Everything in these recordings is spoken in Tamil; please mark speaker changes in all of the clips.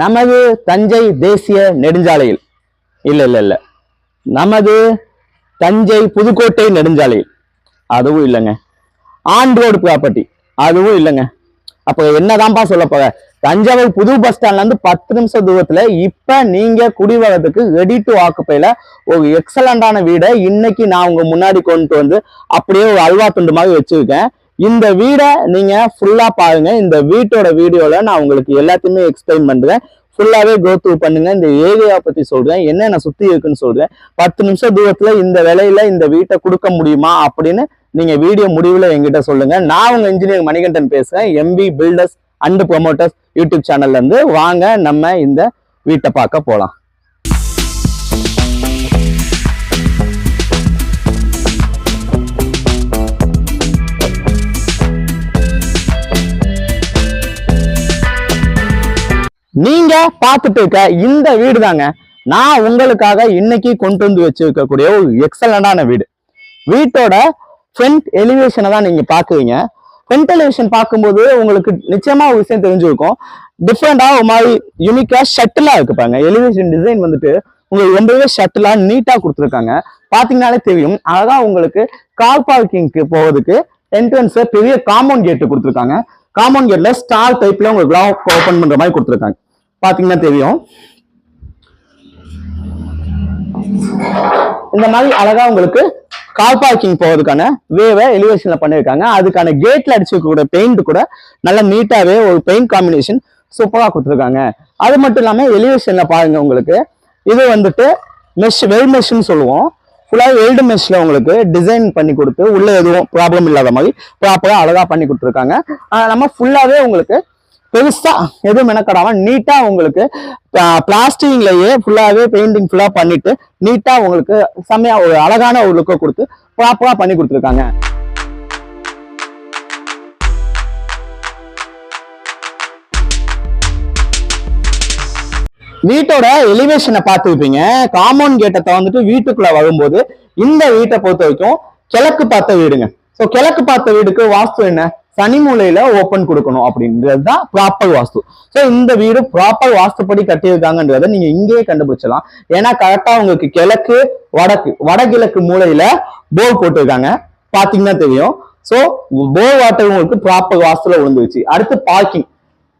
Speaker 1: நமது தஞ்சை தேசிய நெடுஞ்சாலையில். இல்லை இல்லை இல்லை. நமது தஞ்சை புதுக்கோட்டை நெடுஞ்சாலையில். அதுவும் இல்லைங்க. ஆன் ரோடு ப்ராப்பர்ட்டி அதுவும் இல்லைங்க. அப்போ என்னதான்ப்பா சொல்ல போற? தஞ்சாவூர் புது பஸ் ஸ்டாண்ட்லேருந்து பத்து நிமிஷம் தூரத்தில் இப்போ நீங்கள் குடிவரத்துக்கு ரெடி டு ஆக்குப்பையில ஒரு எக்ஸலண்டான வீடை இன்னைக்கு நான் உங்கள் முன்னாடி கொண்டு வந்து அப்படியே ஒரு அல்வா துண்டு மாதிரி வச்சுருக்கேன். இந்த வீடை நீங்க ஃபுல்லா பாருங்க. இந்த வீட்டோட வீடியோல நான் உங்களுக்கு எல்லாத்தையுமே எக்ஸ்பிளைன் பண்றேன். ஃபுல்லாவே கோ த்ரூ பண்ணுங்க. இந்த ஏரியா பத்தி சொல்றேன். என்னென்ன சுத்தி இருக்குன்னு சொல்றேன். பத்து நிமிஷம் தூரத்துல இந்த விலையில இந்த வீட்டை கொடுக்க முடியுமா அப்படின்னு நீங்க வீடியோ முடிவுல எங்கிட்ட சொல்லுங்க. நான் உங்க இன்ஜினியர் மணிகண்டன் பேசுறேன். MP builders and promoters YouTube சேனல்ல இருந்து வாங்க. நம்ம இந்த வீட்டை பார்க்க போலாம். நீங்க பார்த்துட்டு இருக்க இந்த வீடு தாங்க நான் உங்களுக்காக இன்னைக்கு கொண்டு வந்து வச்சிருக்கக்கூடிய ஒரு எக்ஸலண்டான வீடு. வீட்டோட ஃப்ரண்ட் எலிவேஷனை தான் நீங்க பாக்குவீங்க ஃப்ரண்ட் எலிவேஷன் பார்க்கும்போது உங்களுக்கு நிச்சயமா ஒரு விஷயம் தெரிஞ்சிருக்கும். டிஃப்ரெண்டா ஒரு மாதிரி யூனிக்கா ஷட்டிலா இருக்கு பாருங்க. எலிவேஷன் டிசைன் வந்துட்டு உங்களுக்கு ரொம்பவே ஷட்டிலா நீட்டா கொடுத்துருக்காங்க. பாத்தீங்கன்னாலே தெரியும். அழகா உங்களுக்கு கார் பார்க்கிங்க்கு போவதுக்கு என்ட்ரன்ஸ் பெரிய காம்பவுண்ட் கேட்டு கொடுத்துருக்காங்க. காமன் கேட்ல ஸ்டார் டைப்ல உங்களுக்கு லாக் ஓபன் பண்ற மாதிரி கொடுத்துருக்காங்க. பாத்தீங்கன்னா தெரியும். இந்த மாதிரி அழகா உங்களுக்கு கார் பார்க்கிங் போறதுக்கான வேவை எலிவேஷன்ல பண்ணிருக்காங்க அதுக்கான கேட்ல அடிச்சிருக்கக்கூடிய பெயிண்ட் கூட நல்லா நீட்டாவே ஒரு பெயிண்ட் காம்பினேஷன் சூப்பரா கொடுத்துருக்காங்க. அது மட்டும் இல்லாம எலிவேஷன்ல பாருங்க உங்களுக்கு. இது வந்துட்டு மெஷ் வெல் மெஷ்ன்னு சொல்லுவோம். ஃபுல்லாக எல்டு மெஷில் உங்களுக்கு டிசைன் பண்ணி கொடுத்து உள்ளே எதுவும் ப்ராப்ளம் இல்லாத மாதிரி ப்ராப்பராக அழகாக பண்ணி கொடுத்துருக்காங்க. நம்ம ஃபுல்லாகவே உங்களுக்கு பெருசாக எதுவும் மெனக்கடாமல் நீட்டாக உங்களுக்கு பிளாஸ்டிக்லேயே ஃபுல்லாகவே பெயிண்டிங் ஃபுல்லாக பண்ணிவிட்டு நீட்டாக உங்களுக்கு செம்மையாக ஒரு அழகான ஒரு லுக்கை கொடுத்து ப்ராப்பராக பண்ணி கொடுத்துருக்காங்க. வீட்டோட எலிவேஷனை பார்த்துருப்பீங்க. காம்பவுண்ட் கேட்டை வந்துட்டு வீட்டுக்குள்ள வரும்போது இந்த வீட்டை பொறுத்த வரைக்கும் கிழக்கு பார்த்த வீடுங்க. ஸோ கிழக்கு பார்த்த வீடுக்கு வாஸ்து என்ன? சனி மூலையில ஓப்பன் கொடுக்கணும் அப்படின்றது தான் ப்ராப்பர் வாஸ்து. ஸோ இந்த வீடு ப்ராப்பர் வாஸ்துப்படி கட்டியிருக்காங்கன்றத நீங்க இங்கேயே கண்டுபிடிச்சலாம் ஏன்னா கரெக்டா உங்களுக்கு கிழக்கு வடக்கு வடகிழக்கு மூலையில போர் போட்டிருக்காங்க. பாத்தீங்கன்னா தெரியும். ஸோ போர் வாட்டர் உங்களுக்கு ப்ராப்பர் வாஸ்துல விழுந்துருச்சு. அடுத்து பார்க்கிங்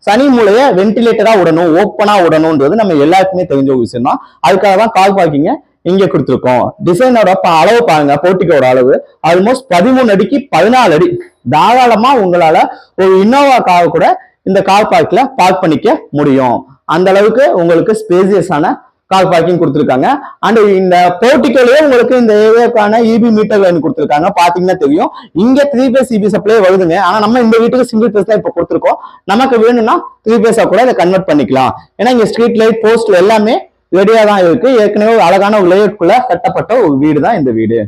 Speaker 1: சனி மூலையை வென்டிலேட்டரா விடணும் ஓப்பனா விடணும்ன்றது நம்ம எல்லாருக்குமே தெரிஞ்ச ஒரு விஷயம் தான் அதுக்காக தான் கால் பார்க்கிங்க இங்க கொடுத்துருக்கோம். டிசைனோட ப- அளவு பாருங்க போர்ட்டிக்கோட அளவு. ஆல்மோஸ்ட் பதிமூணு அடிக்கு பதினாலு அடி. தாராளமா உங்களால ஒரு இன்னோவா கார் கூட இந்த கார் பார்க்ல பார்க் பண்ணிக்க முடியும். அந்த அளவுக்கு உங்களுக்கு ஸ்பேசியஸான கார் பார்க்கிங் கொடுத்துருக்காங்க. அண்ட் இந்த போர்ட்டிக்கோலயே உங்களுக்கு இந்த ஏரியாக்கான இபி மீட்டர் லைன் கொடுத்துருக்காங்க. பாத்தீங்கன்னா தெரியும். இங்க த்ரீ பேஸ் இபி சப்ளை வருதுங்க. ஆனா நம்ம இந்த வீட்டுக்கு சிங்கிள் பேஸ் தான் இப்போ கொடுத்துருக்கோம். நமக்கு வேணும்னா த்ரீ பேஸா கூட இதை கன்வெர்ட் பண்ணிக்கலாம். ஏன்னா இங்க ஸ்ட்ரீட் லைட் போஸ்ட் எல்லாமே ரெடியா தான் இருக்கு. ஏற்கனவே ஒரு அழகான ஒரு லேயர்க்குள்ள கட்டப்பட்ட ஒரு வீடு தான் இந்த வீடு.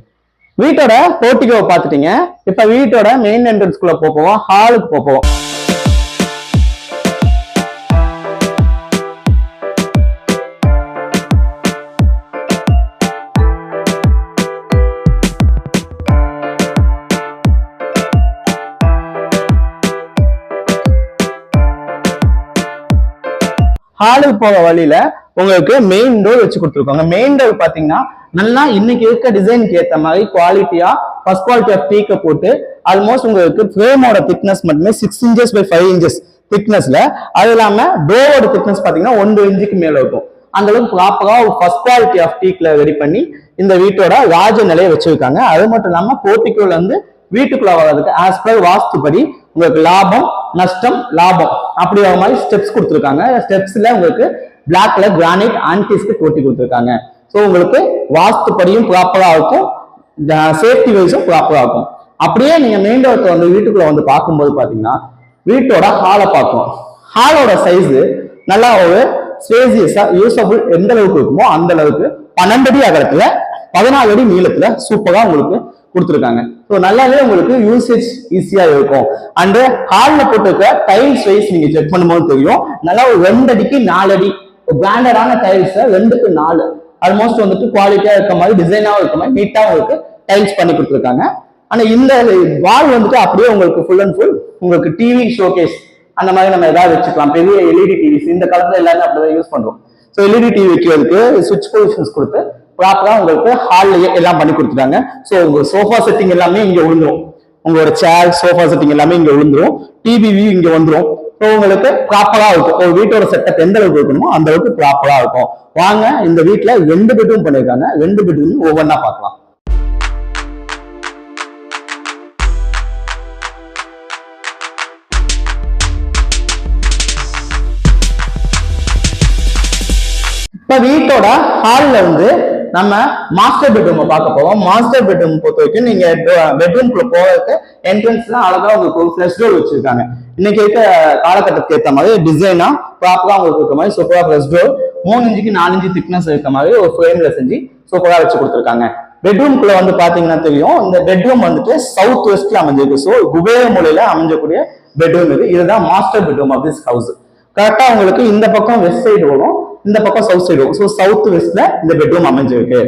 Speaker 1: வீட்டோட போர்ட்டிகோவை பார்த்துட்டீங்க. இப்ப வீட்டோட மெயின் என்ட்ரன்ஸ்குள்ள போவோம் ஹாலுக்கு போவோம் ஹாலுக்கு போக வழியில உங்களுக்கு மெயின் டோர் வச்சு கொடுத்துருக்காங்க. மெயின் டோர் பாத்தீங்கன்னா நல்லா இன்னைக்கு இருக்க டிசைனுக்கு ஏத்த மாதிரி குவாலிட்டியா ஃபர்ஸ்ட் குவாலிட்டி ஆஃப் டீக்க போட்டு ஆல்மோஸ்ட் உங்களுக்கு ஃப்ரேமோட திக்னஸ் மட்டுமே six inches by five inches திக்னஸ்ல அது இல்லாம டோரோட திக்னஸ் பாத்தீங்கன்னா ஒன்று இன்ச்சுக்கு மேல இருக்கும். அந்த அளவுக்கு ப்ராப்பரா ஒரு ஃபர்ஸ்ட் குவாலிட்டி ஆஃப் டீக்ல ரெடி பண்ணி இந்த வீட்டோட ராஜ நிலையை வச்சிருக்காங்க. அது மட்டும் இல்லாம போர்ட்டிக்கோல இருந்து வீட்டுக்குள்ள வர்றதுக்கு ஆஸ் பர் வாஸ்துபடி உங்களுக்கு லாபம் நஷ்டம் லாபம். அப்படி ஒரு மாதிரி ஸ்டெப்ஸ் கொடுத்துருக்காங்க. ஸ்டெப்ஸ்ல உங்களுக்கு பிளாக்ல கிரானைட் ஆன்டிஸ்க்கு போட்டி கொடுத்துருக்காங்க. ஸோ உங்களுக்கு வாஸ்துப்படியும் ப்ராப்பராக இருக்கும். சேஃப்டி வைஸும் ப்ராப்பராக இருக்கும். அப்படியே நீங்க மெயின் டோர் வந்து வீட்டுக்குள்ள வந்து பார்க்கும்போது பாத்தீங்கன்னா வீட்டோட ஹாலை பார்க்கும் ஹாலோட சைஸ் நல்லா ஒரு ஸ்பேசியஸா யூஸபிள் எந்த அளவுக்கு இருக்குமோ அந்த அளவுக்கு பன்னெண்டு அடி அகலத்துல பதினாலு அடி நீளத்துல சூப்பரா உங்களுக்கு கொடுத்துருக்காங்க. ஸோ நல்லாவே உங்களுக்கு யூசேஜ் ஈஸியா இருக்கும். அண்டு ஹாலில் போட்டிருக்க டைல்ஸ் வைஸ் நீங்க செக் பண்ணும்போது தெரியும். நல்லா ஒரு ரெண்டு அடிக்கு நாலு அடி பிராண்டடான டைல்ஸ் ரெண்டுக்கு நாலு. ஆல்மோஸ்ட் வந்துட்டு குவாலிட்டியா இருக்க மாதிரி டிசைனாவும் இருக்க மாதிரி நீட்டா உங்களுக்கு டைல்ஸ் பண்ணி கொடுத்துருக்காங்க. ஆனா இந்த வால் வந்துட்டு அப்படியே உங்களுக்கு ஃபுல் அண்ட் ஃபுல் உங்களுக்கு டிவி ஷோகேஸ் அந்த மாதிரி நம்ம ஏதாவது வச்சுக்கலாம். பெரிய எல்இடி டிவிஸ் இந்த காலத்துல அப்படி அப்படிதான் யூஸ் பண்ணுறோம் ஸோ எல்இடி டிவி வைக்கிறதுக்கு சுவிட்ச் பொசிஷன்ஸ் கொடுத்து ப்ராப்பரா உங்களுக்கு ஹால்லயே எல்லாம் பண்ணி கொடுத்துட்டாங்க. ஸோ உங்க சோஃபா செட்டிங் எல்லாமே இங்க விழுந்துரும். உங்களோட சேர் சோஃபா செட்டிங் எல்லாமே இங்க விழுந்துரும். டிவி வியூ இங்க வந்துரும். ஸோ உங்களுக்கு ப்ராப்பரா இருக்கும். ஒரு வீட்டோட செட்டப் எந்த அளவுக்கு இருக்கணுமோ அந்த அளவுக்கு ப்ராப்பரா இருக்கும். வாங்க இந்த வீட்டில் ரெண்டு பெட்ரூம் பண்ணிருக்காங்க. ரெண்டு பெட்ரூம் ஒவ்வொன்றா பார்க்கலாம். இப்ப வீட்டோட ஹால்ல வந்து நம்ம மாஸ்டர் பெட்ரூமை பார்க்க போவோம் மாஸ்டர் பெட்ரூம் பொறுத்த வரைக்கும் நீங்க பெட்ரூம்குள்ள போறதுக்கு என்ட்ரன்ஸ்ல அழகா உங்களுக்கு ஒரு ஃபிளஷ் டோர் வச்சிருக்காங்க. இன்னைக்கு இருக்க காலகட்டத்துக்கு ஏற்ற மாதிரி டிசைனா ப்ராப்பரா உங்களுக்கு இருக்க மாதிரி சூப்பரா ஃபிளஷ் டோர் மூணு இன்ச்சுக்கு நாலு இன்ச்சு திக்னஸ் இருக்க மாதிரி ஒரு ஃப்ரேம்ல செஞ்சு சூப்பரா வச்சு கொடுத்துருக்காங்க. பெட்ரூம்குள்ள வந்து பாத்தீங்கன்னா தெரியும் இந்த பெட்ரூம் வந்துட்டு சவுத் வெஸ்ட்ல அமைஞ்சிருக்கு. ஸோ குபேர மூலையில அமைஞ்சக்கூடிய பெட்ரூம் இது. இதுதான் master bedroom of this house கரெக்டா உங்களுக்கு இந்த பக்கம் வெஸ்ட் சைடு வரும் இந்த பக்கம் சவுத் சைடு ஸோ சவுத் வெஸ்ட்ல இந்த பெட்ரூம் அமைஞ்சிருக்கு.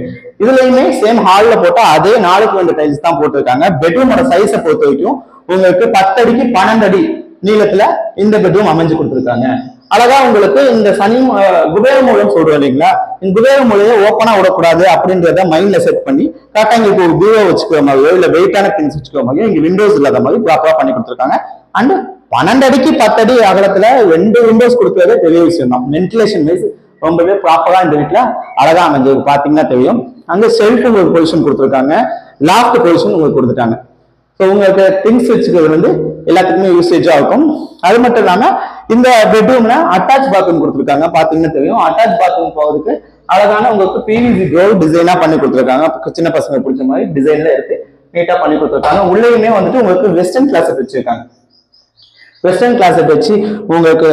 Speaker 1: இதுலயுமே சேம் ஹால்ல போட்டா அதே நாளுக்கு வந்த டைல்ஸ் தான் போட்டிருக்காங்க. பெட்ரூமோட சைஸை பொறுத்த வரைக்கும் உங்களுக்கு பத்தடிக்கு பன்னெண்டு அடி நீளத்துல இந்த பெட்ரூம் அமைஞ்சு கொடுத்துருக்காங்க. அழகா உங்களுக்கு இந்த சனி குபேர மூலம் சொல்றோம் இல்லைங்களா? இந்த குபேர மூலையை ஓப்பனா விடக்கூடாது அப்படின்றத மைண்ட்ல செட் பண்ணி கரெக்டா எங்களுக்கு ஒரு பீரோ வச்சுக்கிற மாதிரியோ இல்ல வெயிட்டான திங்ஸ் வச்சுக்கிற மாதிரியோ இங்க விண்டோஸ் இல்லாத மாதிரி ப்ராப்பரா பண்ணி கொடுத்துருக்காங்க. அண்ட் பன்னெண்டு அடிக்கு பத்து அடி அகலத்துல ரெண்டு விண்டோஸ் கொடுக்கறதே பெரிய விஷயம் தான். வென்டிலேஷன் வைஸ் ரொம்பவே ப்ராப்பரா இந்த வீட்டுல அழகா அமைஞ்சிருக்கு பாத்தீங்கன்னா தெரியும். அங்க செல்ஃப் உங்களுக்கு பொசிஷன் கொடுத்துருக்காங்க. லாஃப்ட் பொசிஷன் உங்களுக்கு கொடுத்துட்டாங்க. ஸோ உங்களுக்கு திங்ஸ் வச்சுக்கிறது வந்து எல்லாத்துக்குமே யூசேஜா இருக்கும். அது மட்டும் இல்லாம இந்த பெட்ரூம்ல அட்டாச் பாத்ரூம் கொடுத்துருக்காங்க. பாத்தீங்கன்னா தெரியும். அட்டாச் பாத்ரூம் போகிறதுக்கு அழகான உங்களுக்கு பிவிசி டோர் டிசைனா பண்ணி கொடுத்துருக்காங்க. சின்ன பசங்க பிடிச்ச மாதிரி டிசைன்ல இருக்கு நீட்டா பண்ணி கொடுத்துருக்காங்க. உள்ளேயுமே வந்துட்டு உங்களுக்கு வெஸ்டர்ன் கிளாஸ் வச்சிருக்காங்க. வெஸ்டர்ன் கிளாஸை வச்சு உங்களுக்கு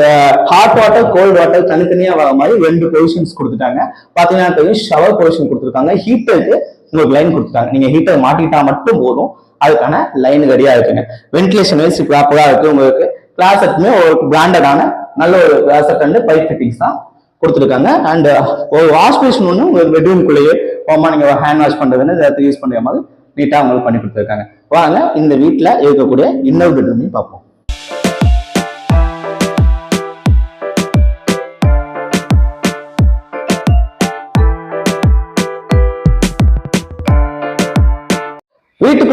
Speaker 1: ஹாட் வாட்டர் கோல்ட் வாட்டர் தனித்தனியா வர மாதிரி ரெண்டு பொசிஷன்ஸ் கொடுத்துட்டாங்க. பாத்தீங்கன்னா தெரியும் ஷவர் பொசிஷன் கொடுத்துருக்காங்க. ஹீட்டருக்கு உங்களுக்கு லைன் கொடுத்துட்டாங்க. நீங்க ஹீட்டர் மாட்டிக்கிட்டா மட்டும் போதும். அதுக்கான லைன் ரெடியா இருக்குங்க. வென்டிலேஷன் வைஸ் ப்ராப்பரா இருக்கு உங்களுக்கு. கிளாஸட்டுமே ஒரு பிராண்டடான நல்ல ஒரு கிளாஸட் அண்ட் பைப் ஃபிட்டிங்ஸ் தான் கொடுத்துருக்காங்க. அண்ட் ஒரு வாஷ் மிஷின் ஒன்று உங்களுக்கு பெட்ரூம்குள்ளேயே போமா நீங்க ஹேண்ட் வாஷ் பண்றதுன்னு எல்லாத்தையும் யூஸ் பண்ணுற மாதிரி நீட்டா உங்களுக்கு பண்ணி கொடுத்துருக்காங்க. வாங்க இந்த வீட்டில் இருக்கக்கூடிய இன்னொரு பெட்ரூமையும் பார்ப்போம்.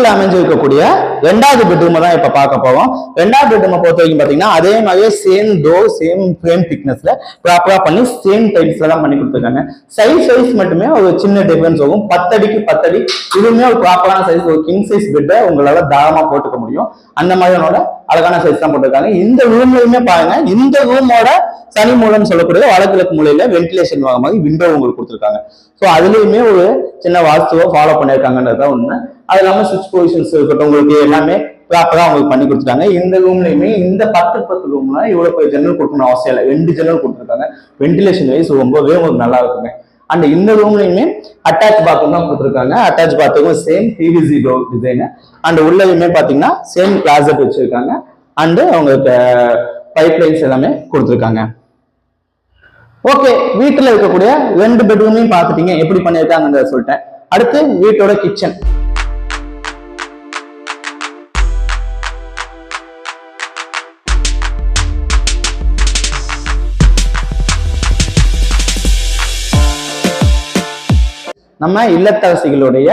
Speaker 1: வீட்டுக்குள்ள அமைஞ்சிருக்கக்கூடிய ரெண்டாவது பெட்ரூம் தான் இப்ப பார்க்க போறோம். ரெண்டாவது பெட்ரூமை பொறுத்த வரைக்கும் பாத்தீங்கன்னா அதே மாதிரியே சேம் டோர் சேம் ஃப்ரேம் திக்னஸ்ல ப்ராப்பரா பண்ணி சேம் டைப்ஸ்ல தான் பண்ணி கொடுத்துருக்காங்க. சைஸ் சைஸ் மட்டுமே ஒரு சின்ன டிஃபரன்ஸ் ஆகும். பத்தடிக்கு பத்தடி இதுவுமே ஒரு ப்ராப்பரான சைஸ் ஒரு கிங் சைஸ் பெட்டை உங்களால தாராளமா போட்டுக்க முடியும். அந்த மாதிரியான அழகான சைஸ் தான் போட்டிருக்காங்க. இந்த ரூம்லயுமே பாருங்க இந்த ரூமோட சனி மூலம் சொல்லக்கூடிய வடகிழக்கு மூலையில வென்டிலேஷன் வாங்க மாதிரி விண்டோ உங்களுக்கு கொடுத்துருக்காங்க. ஸோ அதுலயுமே ஒரு சின்ன வாஸ்துவை ஃபாலோ பண்ணியிருக்காங்கன்றது தான் உண்மை. அது இல்லாமல் சுவிட்ச் பொசிஷன்ஸ் இருக்கட்டும் உங்களுக்கு எல்லாமே ப்ராப்பராக உங்களுக்கு பண்ணி கொடுத்துட்டாங்க. இந்த ரூம்லையுமே இந்த பத்து பத்து ரூம்ல இவ்வளோ போய் ஜன்னல் கொடுக்கணும் அவசியம் இல்லை. ரெண்டு ஜன்னல் கொடுத்துருக்காங்க. வென்டிலேஷன் வைஸ் ரொம்பவே உங்களுக்கு நல்லா இருக்குங்க. அண்ட் இந்த ரூம்லையுமே அட்டாச் பாத்ரூம் தான் கொடுத்துருக்காங்க. Attach bathroom same PVC door design and உள்ளதுமே பார்த்தீங்கன்னா சேம் கிளாசட் வச்சிருக்காங்க. அண்ட் அவங்களுக்கு uh, பைப் லைன்ஸ் எல்லாமே கொடுத்துருக்காங்க. ஓகே வீட்டில் இருக்கக்கூடிய ரெண்டு பெட்ரூம்லையும் பார்த்துட்டீங்க. எப்படி பண்ணியிருக்காங்கன்றத சொல்லிட்டேன். அடுத்து வீட்டோட கிச்சன் நம்ம இல்லத்தரசிகளுடைய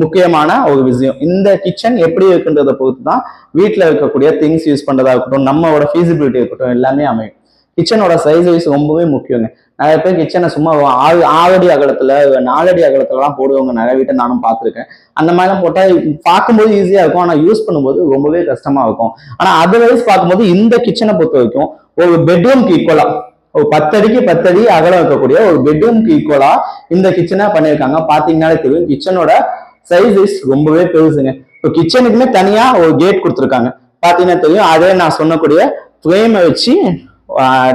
Speaker 1: முக்கியமான ஒரு விஷயம். இந்த கிச்சன் எப்படி இருக்குன்றத பொறுத்து தான் வீட்டில் இருக்கக்கூடிய திங்ஸ் யூஸ் பண்ணுறதா இருக்கட்டும் நம்மளோட ஃபீசிபிலிட்டி இருக்கட்டும் எல்லாமே அமையும். கிச்சனோட சைஸ் வைஸ் ரொம்பவே முக்கியங்க. நிறைய பேர் கிச்சனை சும்மா ஆறு ஆறடி அகலத்துல நாலடி அகலத்துலலாம் போடுவாங்க. நிறைய வீட்டை நானும் பார்த்துருக்கேன். அந்த மாதிரிலாம் போட்டால் பார்க்கும்போது ஈஸியாக இருக்கும். ஆனால் யூஸ் பண்ணும்போது ரொம்பவே கஷ்டமாக இருக்கும். ஆனால் அதர்வைஸ் பார்க்கும்போது இந்த கிச்சனை பொறுத்த வரைக்கும் ஒரு பெட்ரூம்க்கு ஈக்குவலாக ஒரு பத்தடிக்கு பத்தடி அகலம் இருக்கக்கூடிய ஒரு பெட்ரூம்க்கு ஈக்குவலா இந்த கிச்சனை பண்ணியிருக்காங்க. பாத்தீங்கன்னாலே தெரியும். கிச்சனோட சைஸ் ரொம்பவே பெருசுங்க. இப்போ கிச்சனுக்குமே தனியா ஒரு கேட் கொடுத்துருக்காங்க. பாத்தீங்கன்னா தெரியும். அதே நான் சொன்னக்கூடிய ஃப்ரேமை வச்சு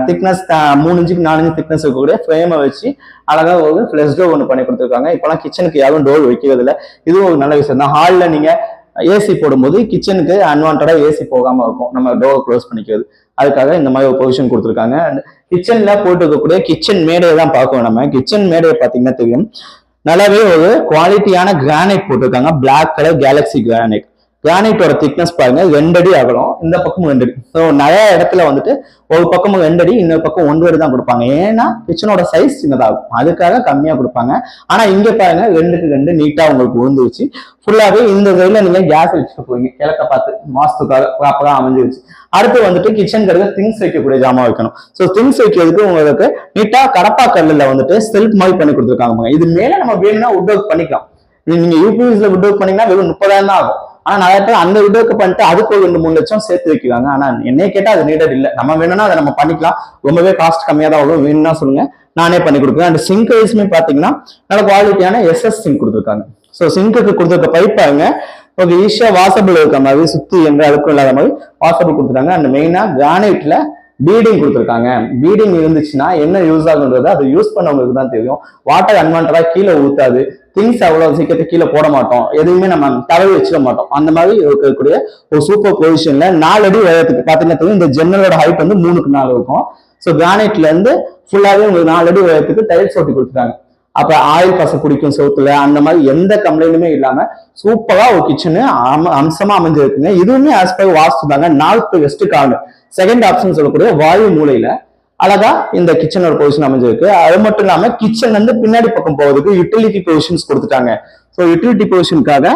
Speaker 1: திக்னஸ் மூணு இன்ச்சுக்கு நாலு இன்ச்சு திக்னஸ் இருக்கக்கூடிய ஃப்ரேமை வச்சு அழகாக ஒரு ஃப்ளஷ் டோர் ஒன்று பண்ணி கொடுத்துருக்காங்க. இப்போலாம் கிச்சனுக்கு யாரும் டோர் வைக்கிறது இல்லை. இதுவும் ஒரு நல்ல விஷயம் தான். ஹாலில் நீங்கள் ஏசி போடும்போது கிச்சனுக்கு அன்வான்டாக ஏசி போகாமல் இருக்கும். நம்ம டோர் க்ளோஸ் பண்ணிக்கிறது. அதுக்காக இந்த மாதிரி ஒரு பொசிஷன் கொடுத்துருக்காங்க. கிச்சன்ல போட்டு இருக்கக்கூடிய கிச்சன் மேடையை தான் பார்க்கணும் நம்ம. கிச்சன் மேடையை பார்த்தீங்கன்னா தெரியும். நல்லாவே ஒரு குவாலிட்டியான கிரானைட் போட்டிருக்காங்க. பிளாக் கலர் கேலக்ஸி கிரானைட் கிரானைட்டோட திக்னஸ் பாருங்க ரெண்டு அடி அகலம். இந்த பக்கம் ரெண்டு அடி. ஸோ நிறைய இடத்துல வந்துட்டு ஒரு பக்கம் ரெண்டு அடி இன்னொரு பக்கம் ஒன்று அடி தான் கொடுப்பாங்க. ஏன்னா கிச்சனோட சைஸ் சின்னதாகும். அதுக்காக கம்மியா கொடுப்பாங்க. ஆனா இங்க பாருங்க ரெண்டுக்கு ரெண்டு நீட்டா உங்களுக்கு உழுந்துருச்சு. ஃபுல்லாகவே இந்த சைட்ல நீங்க கேஸ் வச்சுட்டு போவீங்க கிழக்க பார்த்து மாசத்துக்காக ப்ராப்பரா அமைஞ்சிருச்சு. அடுத்து வந்துட்டு கிச்சன் திங்ஸ் வைக்கக்கூடிய ஜாமா வைக்கணும். ஸோ திங்ஸ் வைக்கிறதுக்கு உங்களுக்கு நீட்டா கடப்பா கல்லுல வந்துட்டு செல்ஃப் மாதிரி பண்ணி கொடுத்துருக்காங்க இது மேல நம்ம வேணும்னா உட் ஒர்க் பண்ணிக்கலாம் நீங்க யூபிஎஸ்ல விட் ஒர்க் பண்ணீங்கன்னா வெறும் முப்பதாயிரம் தான் ஆகும். ஆனா நிறைய பேர் அந்த வீடியோக்கு பண்ணிட்டு அதுக்கு ஒரு ரெண்டு மூணு லட்சம் சேர்த்து வைக்கிறாங்க. ஆனா என்னைய கேட்டா அது நீடட் இல்லை. நம்ம வேணும்னா அதை நம்ம பண்ணிக்கலாம். ரொம்பவே காஸ்ட் கம்மியா தான் வரும். வேணும்னா சொல்லுங்க. நானே பண்ணி கொடுக்குறேன். அண்ட் சிங்க் வைஸ்மே பாத்தீங்கன்னா நல்ல குவாலிட்டியான எஸ்எஸ் சிங்க் கொடுத்துருக்காங்க. ஸோ சிங்குக்கு கொடுத்துருக்க பைப் பாருங்க. ஓகே ஈஸியா வாசபிள் இருக்க மாதிரி சுத்தி எந்த அழுக்கும் இல்லாத மாதிரி வாசபிள் கொடுத்துருக்காங்க. அண்ட் மெயினா கிரானைட்ல பீடிங் கொடுத்துருக்காங்க. பீடிங் இருந்துச்சுன்னா என்ன யூஸ் ஆகுன்றது அதை யூஸ் பண்ணவங்களுக்கு தான் தெரியும். வாட்டர் அன்வான்டா கீழே ஊத்தாது. திங்ஸ் அவ்வளவு சீக்கிரத்தை கீழே போட மாட்டோம். எதுவுமே நம்ம தடவி வச்சிட மாட்டோம். அந்த மாதிரி இருக்கக்கூடிய ஒரு சூப்பர் பொசிஷன்ல நாலு அடி உயரத்துக்கு பாத்தீங்கன்னா இந்த ஜன்னலோட ஹைட் வந்து மூணுக்கு நாலு இருக்கும். ஸோ கிரானைட்ல இருந்து ஃபுல்லாவே உங்களுக்கு நாலு அடி உயரத்துக்கு டைல்ஸ் ஓட்டி கொடுத்துட்டாங்க. அப்ப ஆயில் பசை பிடிக்கும் சோத்துல அந்த மாதிரி எந்த கம்ப்ளைண்ட்டுமே இல்லாம சூப்பரா ஒரு கிச்சனு அம்சமா அமைஞ்சிருக்குங்க. இதுவுமே ஆஸ் பர் வாஸ்து தாங்க நார்த் வெஸ்ட் கார்டு செகண்ட் ஆப்ஷன் சொல்லக்கூடிய வாயு மூலையில அழகா இந்த கிச்சனோட பொசிஷன் அமைஞ்சிருக்கு. அது மட்டும் இல்லாம கிச்சன் வந்து பின்னாடி பக்கம் போவதுக்கு யூட்டிலிட்டி பொசிஷன்ஸ் கொடுத்துட்டாங்க. ஸோ யூட்டிலிட்டி பொசிஷனுக்காக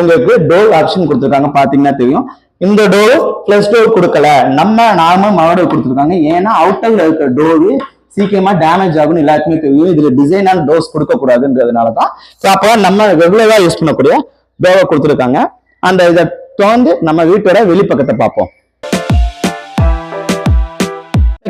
Speaker 1: உங்களுக்கு டோர் ஆப்ஷன் கொடுத்துருக்காங்க. பாத்தீங்கன்னா தெரியும். இந்த டோர் பிளஸ் டோர் கொடுக்கல. நம்ம நார்மல் மரோட கொடுத்துருக்காங்க. ஏன்னா அவுட்டர்ல இருக்கிற டோரு சீக்கிரமா டேமேஜ் ஆகும்னு எல்லாருக்குமே தெரியும். இதுல டிசைனான டோஸ் கொடுக்கக்கூடாதுன்றதுனால தான். ஸோ அப்போ நம்ம ரெகுலரா யூஸ் பண்ணக்கூடிய டோவை கொடுத்துருக்காங்க. அந்த இதை திறந்து நம்ம வீட்டோட வெளிப்பக்கத்தை பார்ப்போம்.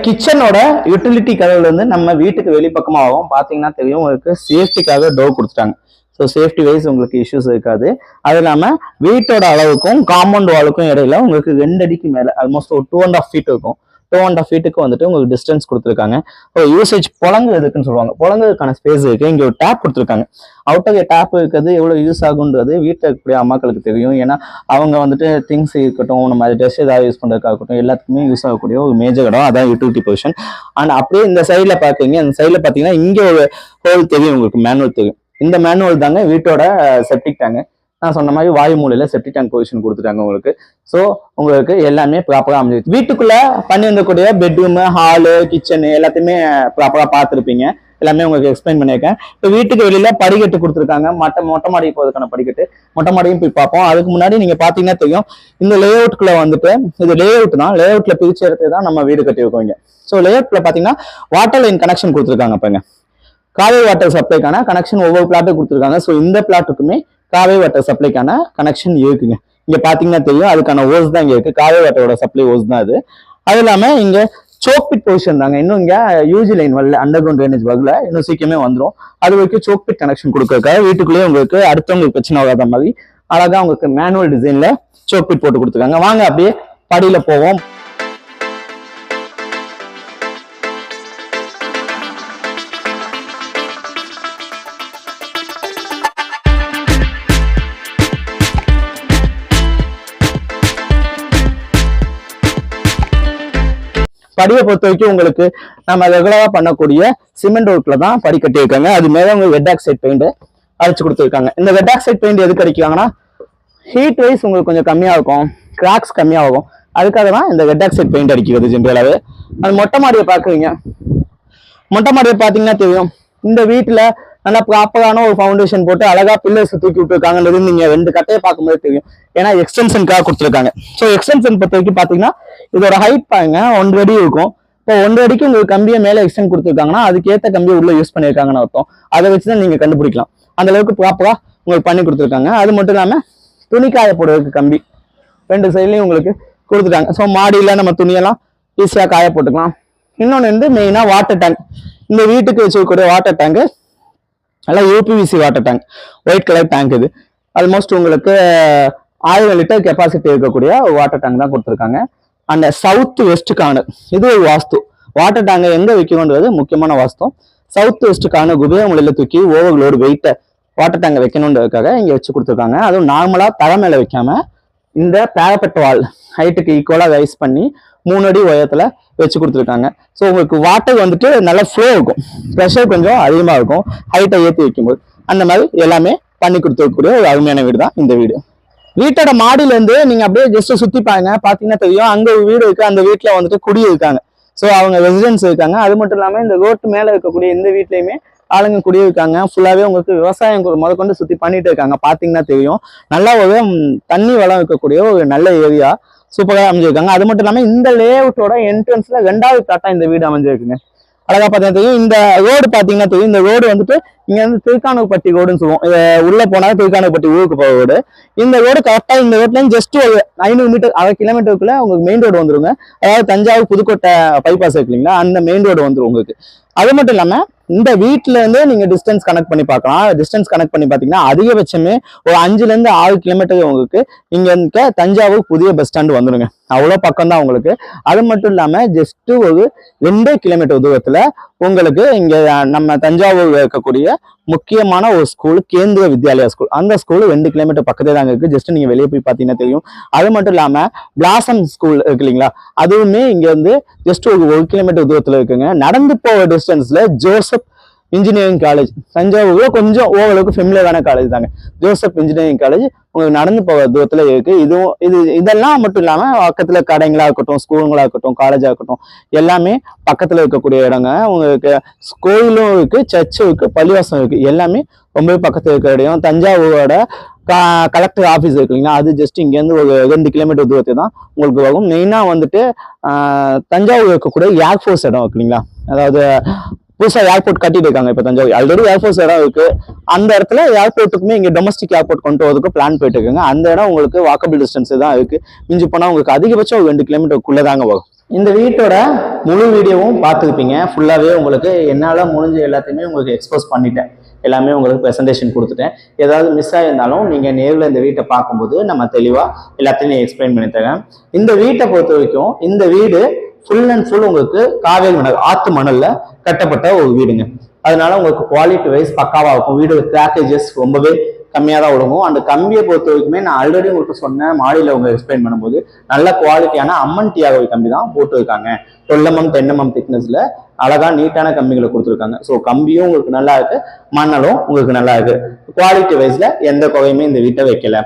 Speaker 1: கிச்சனோட யூட்டிலிட்டி கதவுல இருந்து நம்ம வீட்டுக்கு வெளிப்பக்கமாகவும் பாத்தீங்கன்னா தெரியும் உங்களுக்கு சேஃப்டிக்காக டோர் கொடுத்துட்டாங்க. ஸோ சேஃப்டி வைஸ் உங்களுக்கு இஷ்யூஸ் இருக்காது. அது இல்லாமல் வீட்டோட அளவுக்கும் காம்பவுண்ட் வாலுக்கும் இடையில உங்களுக்கு ரெண்டு அடிக்கு மேலே ஆல்மோஸ்ட் ஒரு டூ அண்ட் ஆஃப் ஃபீட் இருக்கும். டூ அண்ட் ஆஃப் ஃபீட்டுக்கு வந்துட்டு உங்களுக்கு டிஸ்டன்ஸ் கொடுத்துருக்காங்க. ஸோ யூசேஜ் புழங்கு எதுக்குன்னு சொல்லுவாங்க. புழங்குறதுக்கான ஸ்பேஸ் இருக்கு. இங்க ஒரு டேப் கொடுத்துருக்காங்க. அவுட்டர் டேப் இருக்கிறது எவ்வளவு யூஸ் ஆகுன்றது வீட்டில் இருக்கக்கூடிய அம்மாக்களுக்கு தெரியும். ஏன்னா அவங்க வந்துட்டு திங்ஸ் இருக்கட்டும் நம்ம ட்ரெஸ் ஏதாவது யூஸ் பண்ணுறதுக்காக இருக்கட்டும் எல்லாத்துக்குமே யூஸ் ஆகக்கூடிய ஒரு மேஜர் இடம். அதான் யூட்டிலிட்டி பொசிஷன் அண்ட் அப்படியே இந்த சைடில் பார்க்குறீங்க இந்த சைடில் பார்த்தீங்கன்னா இங்கே ஒரு ஹோல் தெரியும் உங்களுக்கு. மேனுவல் தெரியும். இந்த மேனுவல் தாங்க வீட்டோட செப்டிக் டேங்க் நான் சொன்ன மாதிரி வாயு மூலையில செப்டிக் டேங்க் பொசிஷன் கொடுத்துட்டாங்க உங்களுக்கு. ஸோ உங்களுக்கு எல்லாமே ப்ராப்பராக அமைஞ்சிருக்கு. வீட்டுக்குள்ள பண்ணி வந்தக்கூடிய பெட்ரூமு ஹாலு கிச்சனு எல்லாத்தையுமே ப்ராப்பராக பார்த்துருப்பீங்க. எல்லாமே உங்களுக்கு எக்ஸ்பிளைன் பண்ணியிருக்கேன். இப்போ வீட்டுக்கு வெளியில படிக்கட்டு கொடுத்துருக்காங்க. மொட்டை மொட்டை மாடி போகிறதுக்கான படிக்கட்டு. மொட்டை மாடியும் போய் பார்ப்போம். அதுக்கு முன்னாடி நீங்க பாத்தீங்கன்னா தெரியும் இந்த லே அவுட்குள்ள வந்துட்டு இது லே அவுட் தான் லே அவுட்ல பிரிச்சு எடுத்து தான் நம்ம வீடு கட்டி வைக்கோங்க. ஸோ லே அவுட்ல பாத்தீங்கன்னா வாட்டர் லைன் கனெக்ஷன் கொடுத்துருக்காங்க பாருங்க. காவேரி வாட்டர் சப்ளைக்கான கனெக்ஷன் ஒவ்வொரு பிளாட்டுக்கு கொடுத்துருக்காங்க. ஸோ இந்த பிளாட்டுக்குமே காவே வாட்டர் சப்ளைக்கான கனெக்ஷன் இருக்குங்க. இங்க பாத்தீங்கன்னா தெரியும் அதுக்கான ஓஸ் தான் இங்க இருக்கு. காவே வாட்டரோட சப்ளை ஓஸ் தான் அது. அது இல்லாம இங்க சோக்பிட் பொசிஷன் தாங்க. இன்னும் இங்க யூஜி லைன் வரல அண்டர் கிரவுண்ட் ட்ரைனேஜ் வரல. இன்னும் சீக்கிரமே வந்துடும் அது வரைக்கும் சோக்பிட் கனெக்ஷன் கொடுக்கறதுக்காக வீட்டுக்குள்ளேயே உங்களுக்கு அடுத்தவங்களுக்கு பிரச்சனை வராத மாதிரி அழகா உங்களுக்கு மேனுவல் டிசைன்ல சோக்பிட் போட்டு கொடுத்துருக்காங்க. வாங்க அப்படியே படியில போவோம். படியை பொறுத்த வரைக்கும் உங்களுக்கு நம்ம ரெகுலராக பண்ணக்கூடிய சிமெண்ட் ஒர்க்கில் தான் படி கட்டியிருக்காங்க. அது மேலே உங்களுக்கு வெட் ஆக்சைட் பெயிண்ட் அரைச்சி கொடுத்துருக்காங்க. இந்த வெட் ஆக்சைட் பெயிண்ட் எதுக்கு அடிக்கிறாங்கன்னா ஹீட் வைஸ் உங்களுக்கு கொஞ்சம் கம்மியாக இருக்கும். கிராக்ஸ் கம்மியாகும் அதுக்காக தான் இந்த வெட் ஆக்சைட் பெயிண்ட் அடிக்கிறது ஜென்ரலாகவே அது மொட்டை மாடியை பார்க்குறீங்க. மொட்டை மாடியை பார்த்தீங்கன்னா தெரியும். இந்த வீட்டில் நல்லா ப்ராப்பரான ஒரு ஃபவுண்டேஷன் போட்டு அழகா பில்லர்ஸ் தூக்கி விட்டுருக்காங்கன்றது நீங்க ரெண்டு கட்டையை பார்க்கும்போது தெரியும். ஏன்னா எக்ஸ்டென்ஷனுக்காக கொடுத்துருக்காங்க. ஸோ எக்ஸ்டென்ஷன் பொறுத்த வரைக்கும் பார்த்தீங்கன்னா இதோட ஹைட் பாருங்க ஒன்றரை அடி இருக்கும். இப்போ ஒன்றரை அடிக்கு உங்களுக்கு கம்பியை மேலே எக்ஸ்டென்ட் கொடுத்துருக்காங்கன்னா அதுக்கேற்ற கம்பியை உள்ள யூஸ் பண்ணியிருக்காங்கன்னு அர்த்தம். அதை வச்சு தான் நீங்க கண்டுபிடிக்கலாம். அந்த அளவுக்கு ப்ராப்பரா உங்களுக்கு பண்ணி கொடுத்துருக்காங்க. அது மட்டும் இல்லாம துணி காய போடுறதுக்கு கம்பி. ரெண்டு சைட்லையும் உங்களுக்கு கொடுத்துட்டாங்க ஸோ மாடியில் நம்ம துணியெல்லாம் ஈஸியாக காய போட்டுக்கலாம். இன்னொன்று வந்து மெயினாக வாட்டர் டேங்க் இந்த வீட்டுக்கு வச்சுக்கக்கூடிய வாட்டர் டேங்கு நல்லா UPVC water tank white colour tank இது. ஆல்மோஸ்ட் உங்களுக்கு uh, ஆயிரம் லிட்டர் கெப்பாசிட்டி இருக்கக்கூடிய வாட்டர் டேங்க் தான் கொடுத்துருக்காங்க. அந்த சவுத் வெஸ்ட் கார்னர் இது ஒரு வாஸ்து. வாட்டர் டேங்கை எங்கே வைக்கணுன்றது முக்கியமான வாஸ்தம் சவுத் வெஸ்ட் கார்னர் குபேரமலையில தூக்கி ஓவர்களோடு வெயிட்டை வாட்டர் டேங்கை வைக்கணுன்றதுக்காக இங்கே வச்சு கொடுத்துருக்காங்க. அதுவும் நார்மலாக தலை மேலே வைக்காம இந்த பேரப்பட் வால் ஹைட்டுக்கு ஈக்குவலாக ரைஸ் பண்ணி மூணு அடி உயரத்துல வச்சு கொடுத்துருக்காங்க. ஸோ உங்களுக்கு வாட்டர் வந்துட்டு நல்லா ஃப்ளோ இருக்கும் ப்ரெஷர் கொஞ்சம் அதிகமாக இருக்கும். ஹைட்டை ஏற்றி வைக்கும்போது. அந்த மாதிரி எல்லாமே பண்ணி கொடுத்துருக்கக்கூடிய ஒரு அருமையான வீடு தான் இந்த வீடு. வீட்டோட மாடியிலேருந்து நீங்கள் அப்படியே ஜஸ்ட் சுற்றி பாருங்க. பார்த்தீங்கன்னா தெரியும். அங்கே ஒரு வீடு இருக்குது அந்த வீட்டில் வந்துட்டு குடி இருக்காங்க. ஸோ அவங்க ரெசிடென்ஸ் இருக்காங்க. அது மட்டும் இல்லாமல் இந்த ரோட்டு மேலே இருக்கக்கூடிய இந்த வீட்லையுமே ஆளுங்க குடியிருக்காங்க ஃபுல்லாகவே உங்களுக்கு விவசாயம் முதற்கொண்டு சுற்றி பண்ணிட்டு இருக்காங்க. பார்த்தீங்கன்னா தெரியும். நல்லா ஒரு தண்ணி வளம் இருக்கக்கூடிய ஒரு நல்ல ஏரியா சூப்பராக அமைஞ்சிருக்காங்க. அது மட்டும் இல்லாமல் இந்த லேஅவுட்டோட என்ட்ரன்ஸில் ரெண்டாவது பிளாட்டா இந்த வீடு அமைஞ்சிருக்குங்க. அழகாக பார்த்தீங்கன்னா தெரியும். இந்த ரோடு பார்த்தீங்கன்னா தெரியும். இந்த ரோடு வந்துட்டு இங்க வந்து திருக்கானப்பட்டி ரோடுன்னு சொல்லுவோம். உள்ளே உள்ள போனா ஊருக்கு போகிற ரோடு. இந்த ரோடு கரெக்டா இந்த ரோட்ல ஜஸ்ட் ஒரு ஐநூறு மீட்டர் அரை கிலோமீட்டருக்குள்ள உங்களுக்கு மெயின் ரோடு வந்துருங்க. அதாவது தஞ்சாவூர் புதுக்கோட்டை பைபாஸ் இருக்கு இல்லைங்களா? அந்த மெயின் ரோடு வந்துடும் உங்களுக்கு. அது மட்டும் இல்லாம இந்த வீட்ல இருந்து நீங்க டிஸ்டன்ஸ் கனெக்ட் பண்ணி பார்க்கலாம். டிஸ்டன்ஸ் கனெக்ட் பண்ணி பாத்தீங்கன்னா அதிகபட்சமே ஒரு அஞ்சுல இருந்து ஆறு கிலோமீட்டர் உங்களுக்கு இங்க இருக்க தஞ்சாவூர் புதிய பஸ் ஸ்டாண்டு வந்துருங்க. அவ்வளவு பக்கம் தான் உங்களுக்கு. அது மட்டும் இல்லாம ஜஸ்ட் ஒரு ரெண்டு கிலோமீட்டர் தூரத்துல உங்களுக்கு இங்கே நம்ம தஞ்சாவூர் இருக்கக்கூடிய முக்கியமான ஒரு ஸ்கூல் கேந்திர வித்யாலயா ஸ்கூல் அந்த ஸ்கூல் ரெண்டு கிலோமீட்டர் பக்கத்தே தாங்க இருக்குது ஜஸ்ட் நீங்கள் வெளியே போய் பார்த்தீங்கன்னா தெரியும். அது மட்டும் இல்லாமல் பிளாசம் ஸ்கூல் இருக்கு இல்லைங்களா? அதுவுமே இங்கேருந்து ஜஸ்ட் ஒரு ஒரு கிலோமீட்டர் தூரத்தில் இருக்குங்க. நடந்து போகிற டிஸ்டன்ஸில் ஜோசப் இன்ஜினியரிங் காலேஜ் தஞ்சாவூர்ல கொஞ்சம் ஓரளவுக்கு ஃபெமிலியரான காலேஜ் தாங்க. ஜோசப் இன்ஜினியரிங் காலேஜ் உங்களுக்கு நடந்து போகிற தூரத்துல இருக்கு. இதுவும் இது இதெல்லாம் மட்டும் இல்லாம பக்கத்துல கடைங்களா இருக்கட்டும் ஸ்கூலுங்களா இருக்கட்டும் காலேஜா இருக்கட்டும் எல்லாமே பக்கத்துல இருக்கக்கூடிய இடங்க. உங்களுக்கு கோயிலும் இருக்கு சர்ச்சும் இருக்கு பள்ளிவாசம் இருக்கு. எல்லாமே ரொம்பவே பக்கத்துல இருக்கிற இடம். தஞ்சாவூரோட கலெக்டர் ஆஃபீஸ் இருக்கு இல்லைங்களா? அது ஜஸ்ட் இங்கேருந்து ஒரு ரெண்டு கிலோமீட்டர் தூரத்தில் தான் உங்களுக்கு வரும். மெயினாக வந்துட்டு தஞ்சாவூர் இருக்கக்கூடிய ஏர்ஃபோர்ஸ் இடம் இருக்கு இல்லைங்களா? அதாவது புதுசா ஏர்போர்ட் கட்டிட்டு இருக்காங்க இப்ப தஞ்சாவூர். ஆல்ரெடி ஏர்ஃபோர்ஸ் இடம் இருக்கு. அந்த இடத்துல ஏர்போர்ட்டுக்குமே இங்க டொமஸ்டிக் ஏர்போர்ட் கொண்டு வரதுக்கு பிளான் போயிட்டு இருக்காங்க அந்த இடம் உங்களுக்கு வாக்கபிள் டிஸ்டன்ஸ் தான் இருக்கு. மிஞ்சி போனா உங்களுக்கு அதிகபட்சம் ரெண்டு கிலோமீட்டருக்குள்ள தாங்க வரும். இந்த வீட்டோட முழு வீடியோவும் பார்த்துருப்பீங்க. ஃபுல்லாவே உங்களுக்கு என்னால முடிஞ்ச எல்லாத்தையுமே உங்களுக்கு எக்ஸ்போஸ் பண்ணிட்டேன். எல்லாமே உங்களுக்கு ப்ரெசன்டேஷன் கொடுத்துட்டேன். ஏதாவது மிஸ் ஆகியிருந்தாலும் நீங்கள் நேரில் இந்த வீட்டை பார்க்கும்போது நம்ம தெளிவாக எல்லாத்தையும் எக்ஸ்பிளைன் பண்ணி தரேன். இந்த வீட்டை பொறுத்த வரைக்கும் இந்த வீடு ஃபுல் அண்ட் ஃபுல் உங்களுக்கு காவேரி மணல் ஆத்து மணல்ல கட்டப்பட்ட ஒரு வீடுங்க. அதனால உங்களுக்கு குவாலிட்டி வைஸ் பக்காவா இருக்கும். வீடு கிராக்கேஜஸ் ரொம்பவே கம்மியாக தான் ஒழுங்கும். அந்த கம்பியை பொறுத்த வரைக்குமே நான் ஆல்ரெடி உங்களுக்கு சொன்னேன் மாடியில் அவங்க எக்ஸ்பிளைன் பண்ணும்போது நல்ல குவாலிட்டியான அம்மன் டியாகவி கம்பி தான் போட்டுருக்காங்க. தொல்லமம் தென்னமம் திக்னஸ்ல அழகா நீட்டான கம்பிகளை கொடுத்துருக்காங்க. ஸோ கம்பியும் உங்களுக்கு நல்லா இருக்கு மணலும் உங்களுக்கு நல்லா இருக்கு. குவாலிட்டி வைஸ்ல எந்த குறையுமே இந்த வீட்டை வைக்கல.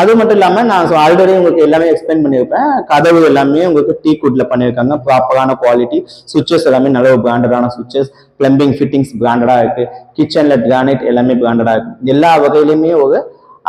Speaker 1: அது மட்டும் இல்லாம நான் ஆல்ரெடி உங்களுக்கு எல்லாமே எக்ஸ்பிளைன் பண்ணியிருப்பேன். கதவு எல்லாமே உங்களுக்கு டீ குட்ல பண்ணியிருக்காங்க. ப்ராப்பரான குவாலிட்டி சுவிச்சஸ் எல்லாமே நல்ல ஒரு பிராண்டடான சுவிச்சஸ் பிளம்பிங் ஃபிட்டிங்ஸ் பிராண்டடா இருக்கு. கிச்சன்ல கிரானைட் எல்லாமே பிராண்டடா இருக்கு. எல்லா வகையிலுமே ஒரு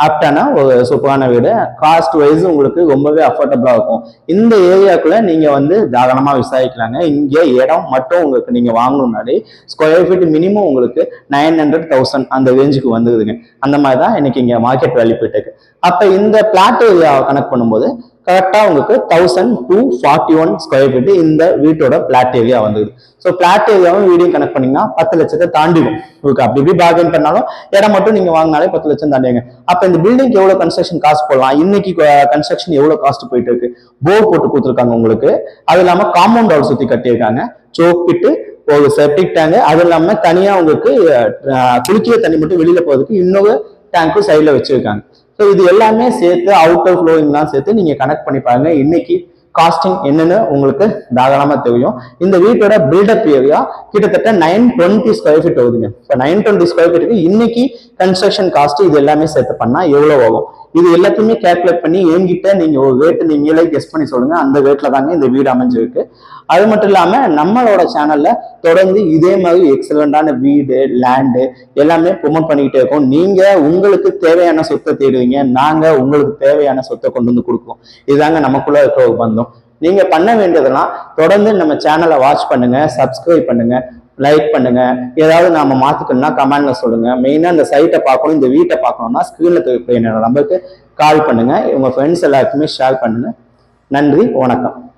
Speaker 1: ஆப்டான ஒரு சூப்பரான வீடு. காஸ்ட் வைஸ் உங்களுக்கு ரொம்பவே அஃபோர்டபுளாக இருக்கும். இந்த ஏரியாக்குள்ளே நீங்கள் வந்து தாராளமாக விசாரிக்கலாங்க. இங்கே இடம் மட்டும் உங்களுக்கு நீங்கள் வாங்கணும்னாலே ஸ்கொயர் ஃபீட் மினிமம் உங்களுக்கு நைன் ஹண்ட்ரட் தௌசண்ட் அந்த ரேஞ்சுக்கு வந்துருதுங்க. அந்த மாதிரி தான் இன்னைக்கு இங்கே மார்க்கெட் வேல்யூ போயிட்டு இருக்கு. அப்போ இந்த பிளாட் ஏரியாவை கனெக்ட் பண்ணும்போது கரெக்டாக உங்களுக்கு thousand two forty one square feet இந்த வீட்டோட பிளாட் ஏரியா வந்தது. ஸோ பிளாட் ஏரியாவும் வீடியோ கனெக்ட் பண்ணீங்கன்னா பத்து லட்சத்தை தாண்டிடும். உங்களுக்கு அப்படி இப்படி பார்கெயின் பண்ணாலும் இடம் மட்டும் நீங்கள் வாங்கினாலே பத்து லட்சம் தாண்டிங்க அப்போ இந்த பில்டிங்க்கு எவ்வளோ கன்ஸ்ட்ரக்ஷன் காஸ்ட் போடலாம்? இன்னைக்கு கன்ஸ்ட்ரக்ஷன் எவ்வளோ காஸ்ட் போயிட்டு இருக்கு? போர் போட்டு கொடுத்துருக்காங்க உங்களுக்கு. அது இல்லாமல் காம்பவுண்ட் ஹவுஸ் சுற்றி கட்டியிருக்காங்க. சோப்பிட்டு ஒரு செப்டிக் டேங்கு அது இல்லாமல் தனியாக உங்களுக்கு குளிக்கிற தண்ணி மட்டும் வெளியில் போகிறதுக்கு இன்னொரு டேங்க்கும் சைடில் வச்சுருக்காங்க. ஸோ இது எல்லாமே சேர்த்து அவுட்டர் ஃப்ளோயிங்லாம் சேர்த்து நீங்கள் கனெக்ட் பண்ணி பாருங்க. இன்னைக்கு காஸ்டிங் என்னன்னு உங்களுக்கு தாராளமாக தெரியும். இந்த வீட்டோட பில்டப் ஏரியா கிட்டத்தட்ட நைன் டுவெண்ட்டி ஸ்கொயர் ஃபீட் வருதுங்க இப்போ நைன் டுவெண்ட்டி ஸ்கொயர் ஃபீட்டுக்கு இன்னைக்கு கன்ஸ்ட்ரக்ஷன் காஸ்ட் இது எல்லாமே சேர்த்து பண்ணா எவ்வளோ ஆகும்? இது எல்லாத்தையுமே கேல்குலேட் பண்ணி என்கிட்ட நீங்க ஒரு ரேட்டு நீங்களே கெஸ் பண்ணி சொல்லுங்க. அந்த ரேட்டில் தாங்க இந்த வீடு அமைஞ்சிருக்கு. அது மட்டும் இல்லாமல் நம்மளோட சேனலில் தொடர்ந்து இதே மாதிரி எக்ஸலண்டான வீடு லேண்டு எல்லாமே ப்ரொமோட் பண்ணிக்கிட்டே இருக்கோம். நீங்கள் உங்களுக்கு தேவையான சொத்தை தேடுவீங்க. நாங்கள் உங்களுக்கு தேவையான சொத்தை கொண்டு வந்து கொடுப்போம். இதுதாங்க நமக்குள்ளே இருக்கிற ஒரு பந்தம். பண்ண வேண்டியதெல்லாம் தொடர்ந்து நம்ம சேனலை வாட்ச் பண்ணுங்கள் சப்ஸ்கிரைப் பண்ணுங்கள் லைக் பண்ணுங்க. ஏதாவது நாம மாத்துக்கணும்னா கமெண்ட்ல சொல்லுங்க. மெயினா இந்த சைட்டை பார்க்கணும் இந்த வீட்டை பார்க்கணும்னா ஸ்கிரீன்ல என்னோட நம்பருக்கு கால் பண்ணுங்க. உங்க ஃப்ரெண்ட்ஸ் எல்லாருக்குமே ஷேர் பண்ணுங்க. நன்றி வணக்கம்.